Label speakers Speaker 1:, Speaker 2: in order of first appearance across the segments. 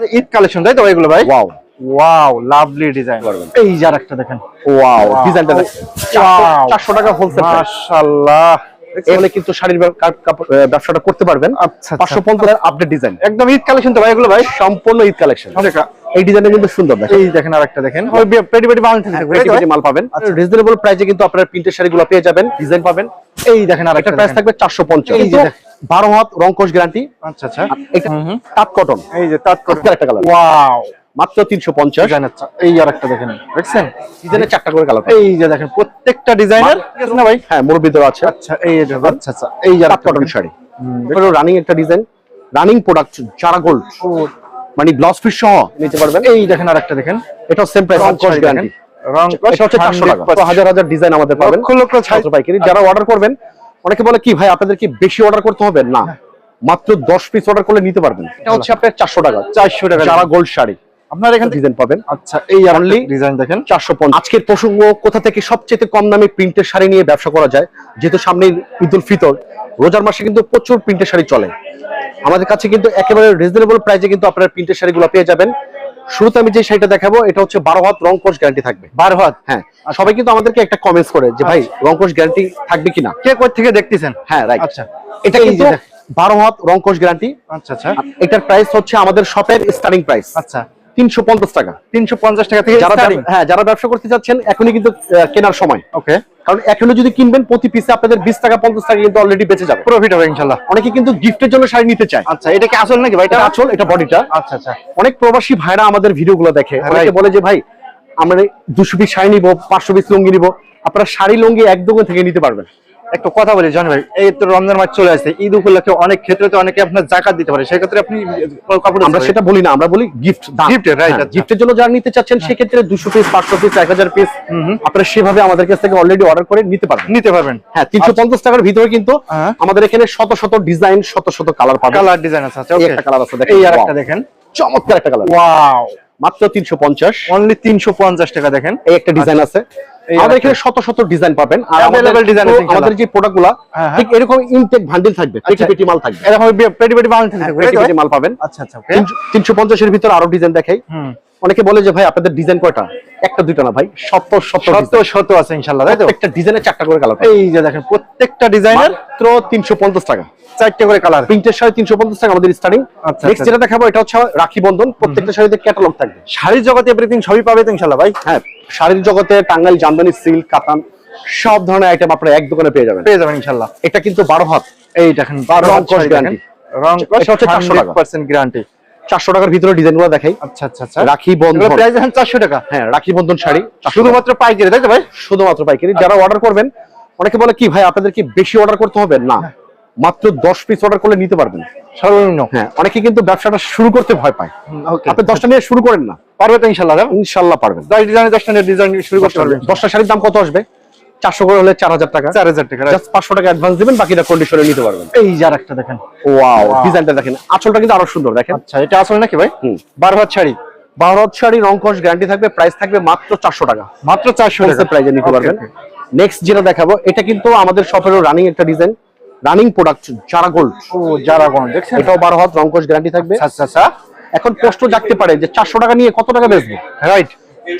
Speaker 1: মানে ঈদ কালেকশন তাই তো এগুলো ভাই?
Speaker 2: ওয়াও
Speaker 1: ওয়াও লাভলি ডিজাইন এই যার একটা দেখেন।
Speaker 2: ওয়াও ডিজাইনটা
Speaker 1: Wow.
Speaker 2: চারশো টাকা হোলসেল
Speaker 1: মাশাআল্লাহ।
Speaker 2: কিন্তু শাড়ির ব্যবসাটা করতে পারবেন।
Speaker 1: আচ্ছা
Speaker 2: পাঁচশো পঞ্চাশ আপডেট ডিজাইন
Speaker 1: একদম ঈদ কালেকশন তো ভাই এগুলো ভাই।
Speaker 2: সম্পূর্ণ ঈদ কালেকশন। এই ডিজাইনটা কিন্তু সুন্দর দেখেন।
Speaker 1: এই দেখেন আরেকটা দেখেন। ওই পেটি পেটি
Speaker 2: মাল পাবেন। রিজনেবল প্রাইসে কিন্তু আপনার প্রিন্টের শাড়িগুলো পেয়ে যাবেন ডিজাইন পাবেন।
Speaker 1: এই দেখেন আরেকটা
Speaker 2: প্রাইস থাকবে চারশো পঞ্চাশ। বারো হাত রংকশ গ্যারান্টি
Speaker 1: আচ্ছা আচ্ছা।
Speaker 2: এটা। তাঁত কটন
Speaker 1: এই যে তাত
Speaker 2: চমৎকার একটা কালার
Speaker 1: ওয়াও
Speaker 2: মাত্র তিনশো পঞ্চাশ।
Speaker 1: ডিজাইন এই দেখেন দেখছেন?
Speaker 2: ডিজাইনের চারটা করে কালার
Speaker 1: এই যে দেখেন প্রত্যেকটা ডিজাইনার না ভাই
Speaker 2: হ্যাঁ মুরব্বীদের আছে।
Speaker 1: আচ্ছা এই আচ্ছা আচ্ছা। এই যে
Speaker 2: তাঁত কটন শাড়ি। রানিং একটা ডিজাইন রানিং প্রোডাক্ট চারা গোল্ড মানে ব্লাউজ পিস সহ নিতে পারবেন।
Speaker 1: এই দেখেন আরেকটা দেখেন।
Speaker 2: এটাও সেম প্রাইস রংকশ গ্যারান্টি এটা হচ্ছে চারশো টাকা। হাজার হাজার ডিজাইন আমাদের পাবেন।
Speaker 1: লক্ষ লক্ষ
Speaker 2: পাইকারি। যারা অর্ডার করবেন অনেকে বলে কি ভাই আপনাদের কি বেশি অর্ডার করতে হবে? না মাত্র দশ পিস অর্ডার করলে নিতে পারবেন। এটা হচ্ছে আপনার চারশো টাকা
Speaker 1: চারশো টাকা।
Speaker 2: যারা গোল্ড শাড়ি।
Speaker 1: আপনার এখানে
Speaker 2: ডিজাইন পাবেন।
Speaker 1: আচ্ছা এই
Speaker 2: Only
Speaker 1: ডিজাইন দেখেন।
Speaker 2: চারশো আজকের প্রসঙ্গ কোথা থেকে সবচেয়ে কম দামে প্রিন্টের শাড়ি নিয়ে ব্যবসা করা যায় যেহেতু সামনে ঈদ উল ফিতর রোজার মাসে কিন্তু প্রচুর প্রিন্টের শাড়ি চলে। আমাদের কাছে কিন্তু একেবারে রিজনেবল প্রাইসে কিন্তু আপনারা প্রিন্টের শাড়িগুলো পেয়ে যাবেন। শুরুতে আমি যে শাড়িটা দেখাবো এটা হচ্ছে বারো হাত রং কোর্স গ্যারান্টি থাকবে।
Speaker 1: বারো হাত?
Speaker 2: হ্যাঁ সবাই কিন্তু আমাদেরকে একটা কমেন্ট করে যে ভাই রং কোর্স গ্যারান্টি থাকবে কিনা?
Speaker 1: কে কোথা থেকে দেখতেছেন?
Speaker 2: হ্যাঁ রাইট
Speaker 1: আচ্ছা।
Speaker 2: এটা কিন্তু বারো হাত রং কোর্স গ্যারান্টি
Speaker 1: আচ্ছা আচ্ছা।
Speaker 2: এটার প্রাইস হচ্ছে আমাদের শপের স্টার্টিং প্রাইস
Speaker 1: আচ্ছা।
Speaker 2: তিনশো পঞ্চাশ টাকা।
Speaker 1: তিনশো পঞ্চাশ টাকা থেকে
Speaker 2: যারা হ্যাঁ যারা ব্যবসা করতে চাচ্ছেন এখনই কিন্তু কেনার সময়।
Speaker 1: ওকে
Speaker 2: কারণ এখনও যদি কিনবেন প্রতি পিসে আপনাদের বিশ টাকা পঞ্চাশ টাকা কিন্তু অলরেডি বেঁচে যাবে।
Speaker 1: প্রফিট হবে ইনশাল্লাহ।
Speaker 2: অনেকে কিন্তু গিফটের জন্য শাড়ি নিতে চায়।
Speaker 1: আচ্ছা এটা কি আসল নাকি ভাই?
Speaker 2: এটা আচল এটা বডিটা
Speaker 1: আচ্ছা আচ্ছা।
Speaker 2: অনেক প্রবাসী ভাইরা আমাদের ভিডিও গুলো দেখে।
Speaker 1: হ্যাঁ,
Speaker 2: অনেকে বলে যে ভাই আমরা দুশো পিস শাড়ি নিবো পাঁচশো পিস লুঙ্গি নিবো। আপনারা শাড়ি লুঙ্গি এক দোকান থেকে নিতে পারবেন।
Speaker 1: একটু কথা বলি জান ভাই এই তো রমজান মাস চলে আসছে ঈদ উপলক্ষে অনেক ক্ষেত্রে তো অনেকে আপনার জাকাত দিতে পারে সেক্ষেত্রে আপনি কাপড়
Speaker 2: আমরা সেটা বলি না আমরা বলি গিফট
Speaker 1: right, আচ্ছা।
Speaker 2: গিফটের জন্য যারা নিতে চাচ্ছেন সেক্ষেত্রে দুশো পিস পাঁচশো পিস এক হাজার পিস আপনারা সেভাবে আমাদের কাছ থেকে অলরেডি অর্ডার করে নিতে পারবেন।
Speaker 1: নিতে পারবেন।
Speaker 2: হ্যাঁ তিনশো পঞ্চাশ টাকার ভিতরে কিন্তু
Speaker 1: হ্যাঁ।
Speaker 2: আমাদের এখানে শত শত ডিজাইন শত শত কালার পাবেন।
Speaker 1: কালার ডিজাইন আছে আচ্ছা
Speaker 2: একটা কালার আছে দেখেন।
Speaker 1: এই আর একটা দেখেন।
Speaker 2: চমৎকার একটা কালার
Speaker 1: ওয়াও
Speaker 2: মাত্র তিনশো পঞ্চাশ।
Speaker 1: অনলি তিনশো পঞ্চাশ টাকা দেখেন।
Speaker 2: এই একটা ডিজাইন আছে।
Speaker 1: এই
Speaker 2: আমাদের এখানে শত শত ডিজাইন পাবেন। আর আমাদের
Speaker 1: ডিজাইন আছে
Speaker 2: আমাদের যে প্রোডাক্টগুলা
Speaker 1: হ্যাঁ, হ্যাঁ।
Speaker 2: ঠিক এরকম ইনটেক ভান্ডিল থাকবে পেটি
Speaker 1: আচ্ছা।
Speaker 2: পেটি মাল থাকবে।
Speaker 1: এরকম পেটি পেটি বানাতে থাকবে
Speaker 2: পেটি পেটি মাল পাবেন।
Speaker 1: আচ্ছা আচ্ছা ওকে
Speaker 2: তিনশো পঞ্চাশের ভিতরে আরও ডিজাইন দেখাই।
Speaker 1: হুম।
Speaker 2: অনেকে বলে যে ভাই আপনাদের ডিজাইন কয়টা? একটা দুইটা না ভাই শত শত
Speaker 1: শত শত আছে ইনশাল্লাহ তাই তো?
Speaker 2: একটা ডিজাইনের চারটা করে কালার
Speaker 1: এই যে দেখেন প্রত্যেকটা ডিজাইনের
Speaker 2: মাত্র তিনশো পঞ্চাশ টাকা।
Speaker 1: চারটে করে কালার
Speaker 2: প্রিন্টের শাড়ি তিনশো পঞ্চাশ টাকা আমাদের স্টার্টিং
Speaker 1: আচ্ছা,
Speaker 2: নেক্সট
Speaker 1: আচ্ছা।
Speaker 2: যেটা দেখাবো এটা হচ্ছে রাখি বন্ধন। প্রত্যেকটা শাড়িতে ক্যাটালগ থাকবে।
Speaker 1: শাড়ির জগতে এভরিথিং সবই পাবে তো ইনশাল্লাহ ভাই?
Speaker 2: হ্যাঁ শাড়ির জগতে টাঙ্গাইল জামদানি সিল্ক কাতান সব ধরনের আইটেম আপনারা এক দোকানে পেয়ে যাবেন।
Speaker 1: পেয়ে যাবেন ইনশাল্লাহ
Speaker 2: এটা কিন্তু বারো হাত।
Speaker 1: এই দেখেন বারো
Speaker 2: রং
Speaker 1: হাত
Speaker 2: কস
Speaker 1: শাড়ি রং
Speaker 2: এটা হচ্ছে 400 টাকা।
Speaker 1: পার্সেন্ট গ্যারান্টি
Speaker 2: চারশো টাকার ভিতরে ডিজাইনগুলো দেখাই।
Speaker 1: আচ্ছা আচ্ছা আচ্ছা।
Speaker 2: রাখি বন্ধন।
Speaker 1: প্রাইস চারশো টাকা।
Speaker 2: হ্যাঁ রাখি বন্ধন শাড়ি শুধুমাত্র
Speaker 1: পাইকারি তাই তো ভাই?
Speaker 2: শুধুমাত্র পাইকারি। যারা অর্ডার করবেন অনেকে বলে কি ভাই আপনাদের কি বেশি অর্ডার করতে হবে? না। মাত্র দশ পিস অর্ডার করলে নিতে পারবেন।
Speaker 1: সর্বনিম্ন।
Speaker 2: হ্যাঁ অনেকে কিন্তু ব্যবসাটা শুরু করতে ভয় পায়। আপনি দশটা নিয়ে শুরু করেন না।
Speaker 1: পারবে তো ইনশাল্লাহ
Speaker 2: ইনশাল্লাহ পারবেন।
Speaker 1: দশ ডিজাইনের দশটা ডিজাইন শুরু করতে পারবেন।
Speaker 2: দশটা শাড়ির দাম কত আসবে? চারশো করে হলে চার হাজার টাকা।
Speaker 1: চার হাজার টাকা
Speaker 2: পাঁচশো টাকা অ্যাডভান্স দিবেন বাকিটা কন্ডিশনে নিতে পারবেন।
Speaker 1: এই যার একটা দেখেন।
Speaker 2: ওয়াও ডিজাইনটা দেখেন। আঁচলটা কিন্তু আরও সুন্দর দেখেন।
Speaker 1: আচ্ছা এটা আসলে নাকি ভাই?
Speaker 2: হুম।
Speaker 1: বারো হাত শাড়ি।
Speaker 2: বারোত শাড়ি রং গ্যারান্টি থাকবে প্রাইস থাকবে মাত্র চারশো টাকা।
Speaker 1: মাত্র চারশো টাকা।
Speaker 2: প্রাইজে নিতে পারবেন। নেক্সট যেটা দেখাবো এটা কিন্তু আমাদের শপেরও রানিং একটা ডিজাইন রানিং প্রোডাক্ট যারা গোল্ড
Speaker 1: ও যারা কোন দেখছেন?
Speaker 2: এটাও বারো হাত রং কস গ্যারান্টি থাকবে।
Speaker 1: আচ্ছা আচ্ছা
Speaker 2: এখন প্রশ্ন জাগতে পারে যে চারশো টাকা নিয়ে কত টাকা বেচবো?
Speaker 1: রাইট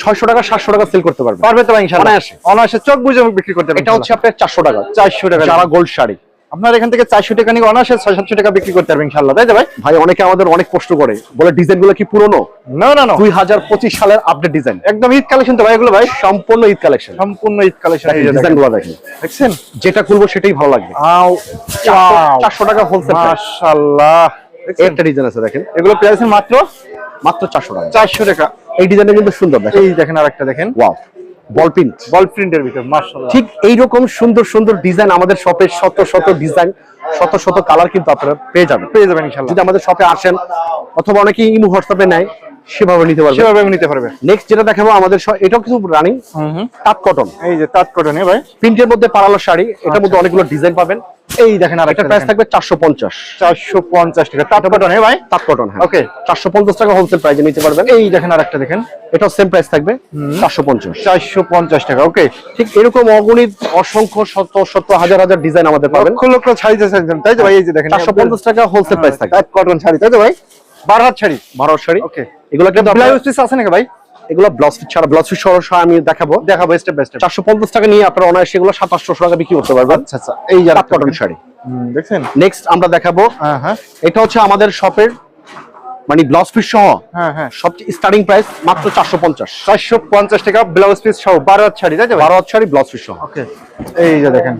Speaker 2: ছয়শো টাকা সাতশো টাকা সেল করতে পারবে।
Speaker 1: পারবে তো
Speaker 2: অনায়াসে।
Speaker 1: অনায়াসে চোখ বুঝে বিক্রি করতে পারবে
Speaker 2: এটা হচ্ছে আপনার চারশো টাকা।
Speaker 1: চারশো টাকা।
Speaker 2: যারা গোল্ড শাড়ি।
Speaker 1: আপনার এখান থেকে চারশো টাকা নিয়ে অনায়াসে ছয় সাতশো টাকা বিক্রি করতে পারবে ইনশাল্লাহ তাই ভাই?
Speaker 2: ভাই অনেকে আমাদের অনেক কষ্ট করে। বলে ডিজাইনগুলো কি পুরনো?
Speaker 1: না না না।
Speaker 2: দুই হাজার পঁচিশ সালের আপডেট ডিজাইন
Speaker 1: একদম ঈদ কালেকশন তো ভাই এগুলো ভাই?
Speaker 2: সম্পূর্ণ ঈদ কালেকশন।
Speaker 1: সম্পূর্ণ ঈদ কালেকশন
Speaker 2: ডিজাইনগুলো দেখেন।
Speaker 1: দেখছেন?
Speaker 2: যেটা করব সেটাই ভালো লাগবে। চারশো টাকা হোলসেল
Speaker 1: মাশাআল্লাহ।
Speaker 2: একটা ডিজাইন আছে দেখেন।
Speaker 1: এগুলো প্রাইস মাত্র?
Speaker 2: মাত্র চারশো টাকা।
Speaker 1: চারশো টাকা।
Speaker 2: এই ডিজাইনটা কিন্তু সুন্দর দেখেন।
Speaker 1: এই দেখেন আরেকটা দেখেন।
Speaker 2: ওয়াও বল প্রিন্ট
Speaker 1: বল প্রিন্টের ভিতর মাশাআল্লাহ।
Speaker 2: ঠিক এইরকম সুন্দর সুন্দর ডিজাইন আমাদের শপে শত শত ডিজাইন শত শত কালার কিন্তু আপনারা পেয়ে যাবেন।
Speaker 1: পেয়ে যাবেন ইনশাল্লাহ
Speaker 2: যদি আমাদের শপে আসেন অথবা অনেকে ইমো হোয়াটসঅ্যাপে নেয় সেভাবে নিতে পারবেন।
Speaker 1: সেভাবে নিতে পারবে।
Speaker 2: নেক্সট যেটা দেখাবো আমাদের এটাও কিছু রানিং
Speaker 1: হুম হুম।
Speaker 2: তাঁত কটন
Speaker 1: এই যে তাঁত কটনে ভাই।
Speaker 2: প্রিন্টের মধ্যে পারালো শাড়ি এটার মধ্যে অনেকগুলো ডিজাইন পাবেন।
Speaker 1: এই দেখেন আরেকটা
Speaker 2: প্রাইস থাকবে চারশো পঞ্চাশ।
Speaker 1: চারশো পঞ্চাশ টাকা। তাঁত কটনে ভাই?
Speaker 2: তাঁত কটন হ্যাঁ. চারশো পঞ্চাশ টাকা হোলসেল প্রাইসে নিতে পারবেন।
Speaker 1: এই দেখেন আরেকটা দেখেন।
Speaker 2: এটাও সেম প্রাইস থাকবে চারশো পঞ্চাশ।
Speaker 1: চারশো পঞ্চাশ টাকা ওকে
Speaker 2: ঠিক এরকম অগণিত অসংখ্য শত শত হাজার হাজার ডিজাইন আমাদের পাবেন।
Speaker 1: লক্ষ লক্ষ শাড়ি চাইছেন তাই তো ভাই? এই যে দেখেন
Speaker 2: চারশো পঞ্চাশ টাকা হোলসেল প্রাইস থাকবে।
Speaker 1: তাঁত কটন শাড়ি তাই তো ভাই? বারো হাত শাড়ি।
Speaker 2: বারো শাড়ি।
Speaker 1: ওকে
Speaker 2: এগুলো কিন্তু
Speaker 1: ব্লাউজ পিস আছে নাকি ভাই?
Speaker 2: এগুলো ব্লাউজ ছাড়া ব্লাউজ সহ আমি দেখাবো।
Speaker 1: দেখাবো স্টেপ বাই স্টেপ
Speaker 2: চারশো পঞ্চাশ টাকা নিয়ে আপনারা অনায়াসে এগুলো সাতাশশো টাকা বিক্রি করতে পারবেন।
Speaker 1: আচ্ছা আচ্ছা এই যারা
Speaker 2: কটন শাড়ি।
Speaker 1: দেখছেন?
Speaker 2: নেক্সট আমরা দেখাবো।
Speaker 1: হ্যাঁ হ্যাঁ।
Speaker 2: এটা হচ্ছে আমাদের শপের মানে ব্লাউজ পিস সহ
Speaker 1: হ্যাঁ হ্যাঁ।
Speaker 2: সবচেয়ে স্টার্টিং প্রাইস মাত্র চারশো পঞ্চাশ।
Speaker 1: চারশো পঞ্চাশ টাকা ব্লাউজ পিস সহ বারো হাত শাড়ি তাই
Speaker 2: বারো হাত শাড়ি ব্লাউজ পিস সহ।
Speaker 1: ওকে এই যে দেখেন।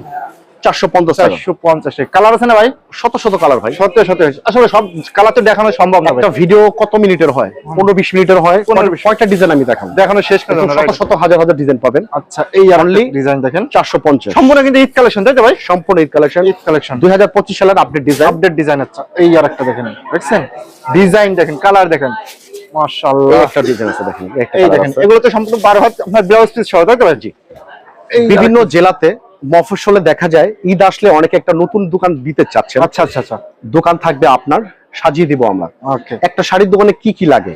Speaker 2: চারশো পঞ্চাশ
Speaker 1: চারশো পঞ্চাশ কালার আছে না ভাই?
Speaker 2: শত শত কালার ভাই।
Speaker 1: সত্য সত্য আসলে সব কালার তো দেখানো সম্ভব না
Speaker 2: একটা ভিডিও কত মিনিটের হয়? পনেরো বিশ মিনিটের হয়।
Speaker 1: 15-20
Speaker 2: ডিজাইন আমি দেখাবো।
Speaker 1: দেখানো শেষ করে
Speaker 2: শত শত হাজার হাজার ডিজাইন পাবেন।
Speaker 1: আচ্ছা এই অনলি ডিজাইন দেখেন।
Speaker 2: চারশো পঞ্চাশ।
Speaker 1: সম্পূর্ণ কিন্তু ঈদ কালেকশন তাই তো ভাই?
Speaker 2: সম্পূর্ণ ঈদ কালেকশন
Speaker 1: ঈদ কালেকশন
Speaker 2: দুই হাজার পঁচিশ সালের আপডেট ডিজাইন
Speaker 1: আপডেট ডিজাইন আচ্ছা এই আর একটা দেখেন। দেখছেন? ডিজাইন দেখেন কালার দেখেন। মাশাআল্লাহ।
Speaker 2: একটা ডিজাইন আছে দেখেন
Speaker 1: এই দেখেন এগুলো তো সম্পূর্ণ বারো হাত আপনার ব্লাউজ পিস সহ
Speaker 2: বিভিন্ন জেলাতে মফস্বলে দেখা যায় ঈদ আসলে অনেকে একটা নতুন দোকান দিতে চাচ্ছেন।
Speaker 1: আচ্ছা আচ্ছা আচ্ছা।
Speaker 2: দোকান থাকবে আপনার সাজিয়ে দিব আমরা। একটা শাড়ির দোকানে কি কি লাগে?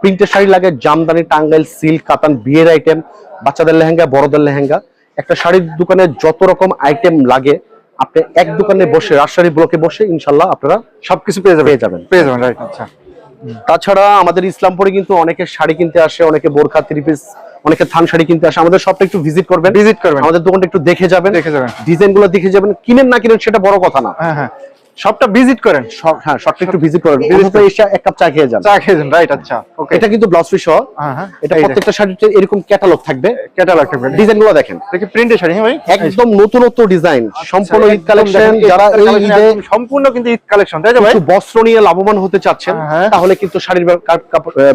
Speaker 2: প্রিন্টের শাড়ি লাগে জামদানি টাঙ্গাইল সিল্ক কাতান বিয়ের আইটেম বাচ্চাদের লেহেঙ্গা বড়দের লেহেঙ্গা। একটা শাড়ির দোকানে যত রকম আইটেম লাগে আপনি এক দোকানে বসে রাজশাহী ব্লকে বসে ইনশাল্লাহ আপনারা
Speaker 1: সবকিছু পেয়ে যাবেন।
Speaker 2: পেয়ে যাবেন।
Speaker 1: পেয়ে যাবেন আচ্ছা।
Speaker 2: তাছাড়া আমাদের ইসলামপুরে কিন্তু অনেকে শাড়ি কিনতে আসে অনেকে বোরখা থ্রি পিস অনেকে থান শাড়ি কিনতে আসে। আমাদের শপটা একটু ভিজিট করবেন।
Speaker 1: ভিজিট করবেন।
Speaker 2: আমাদের দোকানটা একটু দেখে যাবেন।
Speaker 1: দেখে যাবেন।
Speaker 2: ডিজাইনগুলো দেখে যাবেন। কিনেন না কিনেন সেটা বড় কথা না।
Speaker 1: হ্যাঁ হ্যাঁ। সবটা ভিজিট করেন।
Speaker 2: হ্যাঁ শপটা একটু ভিজিট করেন। এক কাপ চা খেয়ে যান।
Speaker 1: চা খেয়েছেন রাইট আচ্ছা ওকে
Speaker 2: এটা কিন্তু ব্লাউজ পিস সহ।
Speaker 1: হ্যাঁ হ্যাঁ
Speaker 2: এটা প্রত্যেকটা শাড়িতে এরকম ক্যাটালগ থাকবে।
Speaker 1: ক্যাটালগ থাকবে।
Speaker 2: ডিজাইনগুলো দেখেন।
Speaker 1: দেখি প্রিন্টের শাড়ি হ্যাঁ ভাই।
Speaker 2: একদম নতুনত্ব ডিজাইন সম্পূর্ণ ঈদ কালেকশন যারা এই ঈদে
Speaker 1: সম্পূর্ণ কিন্তু ঈদ কালেকশন তাই ভাই?
Speaker 2: কিছু বস্ত্র নিয়ে লাভবান হতে চাচ্ছেন
Speaker 1: হ্যাঁ।
Speaker 2: তাহলে কিন্তু শাড়ির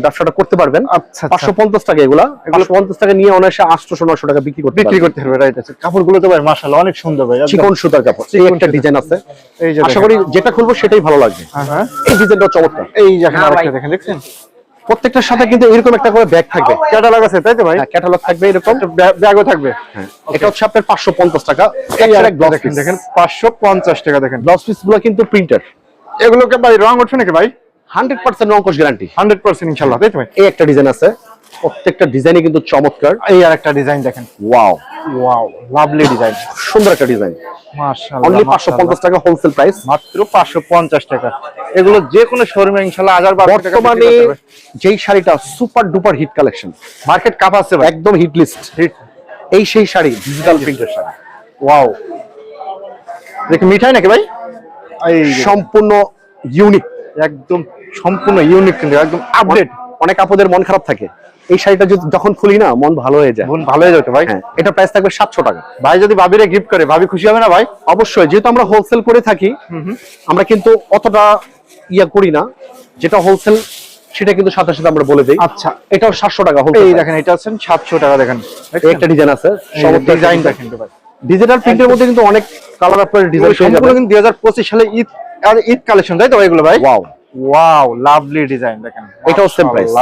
Speaker 2: ব্যবসাটা করতে পারবেন।
Speaker 1: আচ্ছা
Speaker 2: পাঁচশো পঞ্চাশ টাকা এগুলা। পাঁচশো পঞ্চাশ টাকা নিয়ে অনায়াসে আটশো নশো টাকা বিক্রি করতে
Speaker 1: বিক্রি করতে হবে রাইট আছে কাপড়গুলো তো ভাই মাশাআল্লাহ অনেক সুন্দর ভাই।
Speaker 2: চিকন সুতার কাপড়। এই একটা ডিজাইন আছে।
Speaker 1: এই যে।
Speaker 2: করি যেটা খুলবো সেটাই ভালো লাগবে।
Speaker 1: হ্যাঁ হ্যাঁ
Speaker 2: এই ডিজাইনটা চমৎকার।
Speaker 1: এই দেখেন দেখেন দেখছেন?
Speaker 2: প্রত্যেকটার সাথে কিন্তু এরকম একটা করে ব্যাগ থাকবে।
Speaker 1: ক্যাটালগ আছে তাই তো ভাই?
Speaker 2: হ্যাঁ ক্যাটালগ থাকবে এরকম।
Speaker 1: ব্যাগও থাকবে।
Speaker 2: এটা হচ্ছে আপনার পাঁচশো পঞ্চাশ টাকা।
Speaker 1: এই
Speaker 2: এক
Speaker 1: আরেকটা
Speaker 2: ব্লাউজ
Speaker 1: দেখেন
Speaker 2: পিস
Speaker 1: দেখেন পাঁচশো পঞ্চাশ টাকা দেখেন।
Speaker 2: ব্লাউজ পিসগুলো কিন্তু প্রিন্টার
Speaker 1: এগুলোকে ভাই রং উঠবে নাকি ভাই?
Speaker 2: হান্ড্রেড পার্সেন্ট অঙ্কশ গ্যারান্টি
Speaker 1: হান্ড্রেড পার্সেন্ট ইনশাল্লাহ তাই তো ভাই?
Speaker 2: এই একটা ডিজাইন আছে। প্রত্যেকটা ডিজাইনই কিন্তু চমৎকার।
Speaker 1: এই আরেকটা ডিজাইন দেখেন।
Speaker 2: ওয়াও
Speaker 1: ওয়াও লাভলি ডিজাইন
Speaker 2: সুন্দর একটা ডিজাইন।
Speaker 1: মাশাআল্লাহ
Speaker 2: অনলি টাকা হোলসেল প্রাইস
Speaker 1: মাত্র টাকা। এগুলো যে কোনো শোরুমে ইনশাল্লাহ হাজার বারোশো টাকা
Speaker 2: বর্তমানে যেই শাড়িটা super duper hit collection
Speaker 1: market cup আছে
Speaker 2: একদম হিট লিস্ট
Speaker 1: হিট
Speaker 2: এই সেই শাড়ি ডিজিটাল প্রিন্টের শাড়ি।
Speaker 1: ওয়াও দেখি মিঠাই নাকি ভাই? এই
Speaker 2: সম্পূর্ণ ইউনিক
Speaker 1: একদম সম্পূর্ণ ইউনিক কিন্তু একদম আপডেট
Speaker 2: অনেক আপুদের মন খারাপ থাকে। এই শাড়িটা যদি যখন খুলি না মন ভালো হয়ে যায়।
Speaker 1: বোন ভালো হয়ে যেত ভাই?
Speaker 2: হ্যাঁ এটা প্রাইস থাকবে সাতশো টাকা।
Speaker 1: ভাই যদি ভাবিরে গিফট করে ভাবি খুশি হবে না ভাই?
Speaker 2: অবশ্যই যেহেতু আমরা হোলসেল করে থাকি আমরা কিন্তু অতটা ইয়া করি না। যেটা হোলসেল সেটা কিন্তু সাথে সাথে আমরা বলে দিই।
Speaker 1: আচ্ছা।
Speaker 2: এটাও সাতশো টাকা
Speaker 1: এই দেখেন এটা আছেন সাতশো টাকা দেখেন।
Speaker 2: একটা ডিজাইন আছে
Speaker 1: ডিজাইন দেখেন ভাই।
Speaker 2: ডিজিটাল প্রিন্টের মধ্যে কিন্তু অনেক কালার আপনার ডিজাইন
Speaker 1: সম্পূর্ণ কিন্তু দুই হাজার পঁচিশ সালে ঈদ আর ঈদ কালেকশন তাই তো এগুলো ভাই?
Speaker 2: ওয়াও
Speaker 1: ওয়াও লাভলি ডিজাইন দেখেন।
Speaker 2: এটাও same price।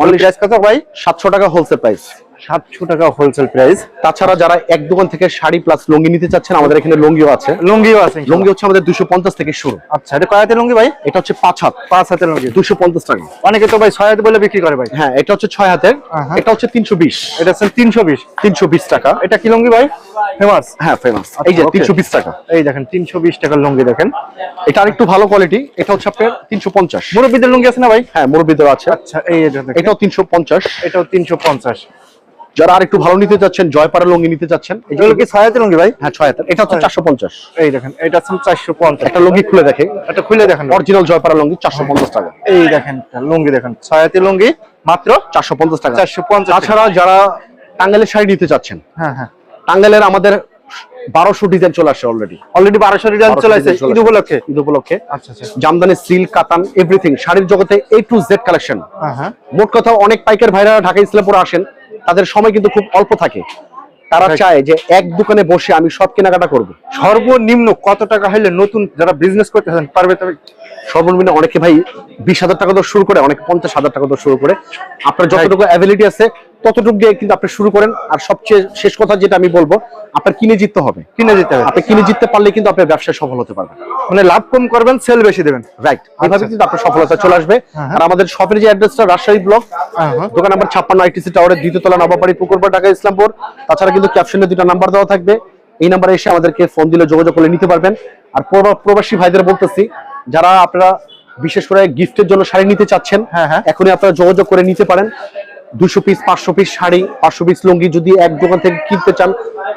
Speaker 1: অনলি প্রাইস কত ভাই?
Speaker 2: সাতশো টাকা হোলসেল প্রাইস
Speaker 1: সাতশো টাকা হোলসেল প্রাইস
Speaker 2: তাছাড়া যারা এক দোকান থেকে শাড়ি প্লাস লুঙ্গি নিতে চাচ্ছেন আমাদের এখানে লুঙ্গিও আছে।
Speaker 1: লুঙ্গিও আছে
Speaker 2: লুঙ্গি হচ্ছে আমাদের দুশো পঞ্চাশ থেকে শুরু।
Speaker 1: আচ্ছা এটা কয় হাতের লুঙ্গি ভাই?
Speaker 2: এটা হচ্ছে পাঁচ হাত।
Speaker 1: পাঁচ হাতের লুঙ্গি।
Speaker 2: দুশো পঞ্চাশ টাকা।
Speaker 1: অনেকে তো ভাই ছয় হাতে বলে বিক্রি করে ভাই।
Speaker 2: হ্যাঁ এটা হচ্ছে ছয় হাতের। এটা হচ্ছে তিনশো বিশ।
Speaker 1: এটা হচ্ছে তিনশো বিশ।
Speaker 2: তিনশো বিশ টাকা।
Speaker 1: এটা কি লুঙ্গি ভাই? ফেমাস
Speaker 2: হ্যাঁ ফেমাস এই যে তিনশো বিশ টাকা।
Speaker 1: এই দেখেন তিনশো বিশ টাকার লুঙ্গি দেখেন।
Speaker 2: এটা আরেকটু ভালো কোয়ালিটি এটা হচ্ছে আপনার তিনশো পঞ্চাশ।
Speaker 1: মুরব্বীদের লুঙ্গি আছে না ভাই?
Speaker 2: হ্যাঁ মুরব্বীদের আছে।
Speaker 1: আচ্ছা এই এটা
Speaker 2: এটাও তিনশো পঞ্চাশ।
Speaker 1: এটাও তিনশো পঞ্চাশ।
Speaker 2: যারা আরেকটু ভালো নিতে চাচ্ছেন জয়পাড়া লুঙ্গি নিতে চাচ্ছেন
Speaker 1: এগুলো কি ছয় হাতের লুঙ্গি ভাই?
Speaker 2: হ্যাঁ ছয় হাতের এটা হচ্ছে চারশো পঞ্চাশ।
Speaker 1: এই দেখেন এটা হচ্ছে চারশো পঞ্চাশ।
Speaker 2: একটা লুঙ্গি খুলে দেখে।
Speaker 1: এটা খুলে দেখেন
Speaker 2: অরিজিনাল জয়পাড়া লুঙ্গি চারশো পঞ্চাশ টাকা।
Speaker 1: এই দেখেন একটা লুঙ্গি দেখেন ছয় হাতের লুঙ্গি মাত্র
Speaker 2: চারশো পঞ্চাশ টাকা।
Speaker 1: চারশো পঞ্চাশ
Speaker 2: তাছাড়া যারা টাঙ্গাইলের শাড়ি নিতে চাচ্ছেন
Speaker 1: হ্যাঁ হ্যাঁ।
Speaker 2: টাঙ্গাইলের আমাদের বারোশো ডিজাইন চলে আসছে অলরেডি
Speaker 1: অলরেডি বারোশো ডিজাইন চলে আসছে ঈদ উপলক্ষে?
Speaker 2: ঈদ উপলক্ষে।
Speaker 1: আচ্ছা আচ্ছা।
Speaker 2: জামদানি সিল্ক কাতান এভরিথিং শাড়ির জগতে এ টু জেড কালেকশন মোট কথা অনেক পাইকার ভাইরা ঢাকা ইসলামপুর আসেন। তাদের সময় কিন্তু খুব অল্প থাকে। তারা চায় যে এক দোকানে বসে আমি সব কেনাকাটা করব।
Speaker 1: সর্বনিম্ন কত টাকা হলে নতুন যারা বিজনেস করতেছেন পারবে তবে
Speaker 2: সর্বনিম্ন অনেকে ভাই বিশ হাজার টাকা দিয়ে শুরু করে অনেকে পঞ্চাশ হাজার টাকা দিয়ে শুরু করে। আপনার যতটুকু অ্যাবিলিটি আছে ততটুকু দিয়ে কিন্তু আপনি শুরু করেন। আর সবচেয়ে শেষ কথা যেটা আমি বলব আপনার কিনে জিততে হবে।
Speaker 1: কিনে দিতে হবে।
Speaker 2: আপনি কিনে জিততে পারলে কিন্তু আপনার ব্যবসায় সফল হতে পারবেন।
Speaker 1: মানে লাভ কম করবেন সেল বেশি দেবেন।
Speaker 2: রাইট এইভাবে কিন্তু আপনার সফলতা চলে আসবে।
Speaker 1: হ্যাঁ।
Speaker 2: আর আমাদের শপের যে অ্যাড্রেসটা রাজশাহী ব্লক
Speaker 1: হ্যাঁ, হ্যাঁ।
Speaker 2: দোকান নাম্বার ছাপ্পান্ন আইটিসি টাওয়ারের দ্বিতীয় তলা নবাবাড়ি পুকুরপাড় ঢাকা ইসলামপুর। তাছাড়া কিন্তু ক্যাপশনে দুটো নাম্বার দেওয়া থাকবে। এই নাম্বারে এসে আমাদেরকে ফোন দিলে যোগাযোগ করে নিতে পারবেন। আর প্রবাসী ভাইদের বলতেছি যারা আপনারা বিশেষ করে গিফটের জন্য শাড়ি নিতে চাচ্ছেন
Speaker 1: হ্যাঁ, হ্যাঁ।
Speaker 2: এখনই আপনারা যোগাযোগ করে নিতে পারেন। দুশো পিস পাঁচশো পিস শাড়ি পাঁচশো পিস লুঙ্গি যদি এক দোকান থেকে কিনতে চান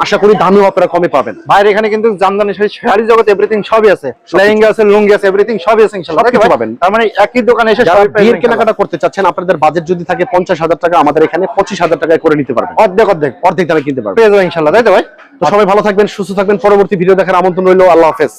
Speaker 2: আশা করি দামেও আপনারা কমে পাবেন।
Speaker 1: ভাইয়ের এখানে কিন্তু জামদানি শাড়ি শাড়ি জগৎ এভরিথিং সবই আছে। লেহেঙ্গা আছে লুঙ্গি আছে এভরিথিং সবই আছে ইনশাআল্লাহ?
Speaker 2: পাবেন।
Speaker 1: তার মানে একই দোকানে এসে পেয়ে
Speaker 2: বিয়ের
Speaker 1: যাবেন
Speaker 2: কেনাকাটা করতে চাচ্ছেন আপনাদের বাজেট যদি থাকে পঞ্চাশ হাজার টাকা আমাদের এখানে পঁচিশ হাজার টাকায় করে নিতে পারবেন।
Speaker 1: অর্ধেক অর্ধেক।
Speaker 2: অর্ধেক দামে কিনতে পারবেন।
Speaker 1: পেয়ে যাব ইনশাল্লাহ তাই তো ভাই?
Speaker 2: তো সবাই ভালো থাকবেন সুস্থ থাকবেন পরবর্তী ভিডিও দেখার আমন্ত্রণ রইল আল্লাহ হাফেজ।